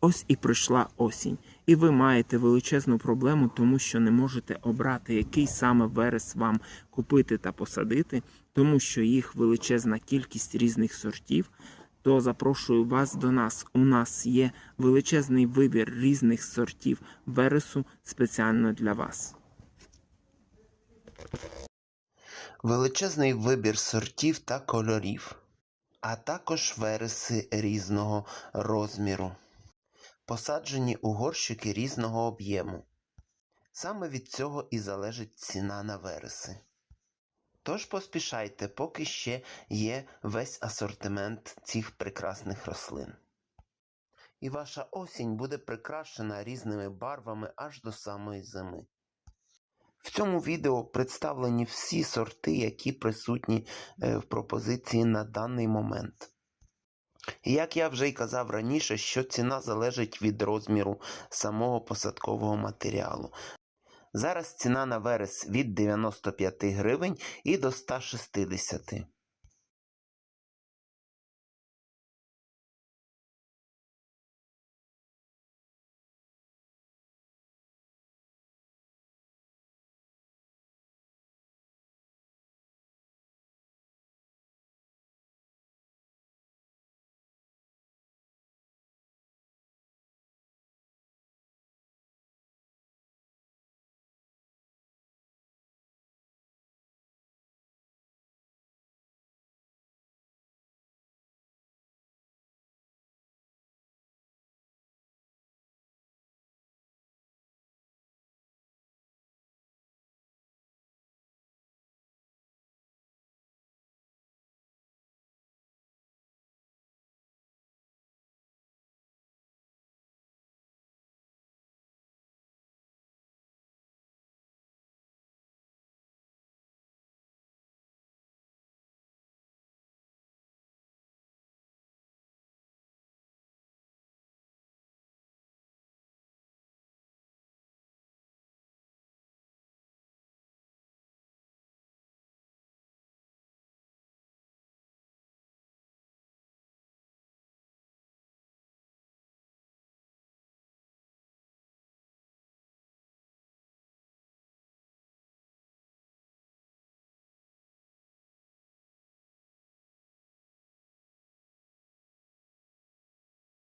Ось і прийшла осінь, і ви маєте величезну проблему, тому що не можете обрати, який саме верес вам купити та посадити, тому що їх величезна кількість різних сортів. То запрошую вас до нас. У нас є величезний вибір різних сортів вересу спеціально для вас. Величезний вибір сортів та кольорів, а також вереси різного розміру, посаджені у горщики різного об'єму. Саме від цього і залежить ціна на вереси. Тож поспішайте, поки ще є весь асортимент цих прекрасних рослин. І ваша осінь буде прикрашена різними барвами аж до самої зими. В цьому відео представлені всі сорти, які присутні е, в пропозиції на даний момент. Як я вже й казав раніше, що ціна залежить від розміру самого посадкового матеріалу. Зараз ціна на верес від 95 гривень і до 160.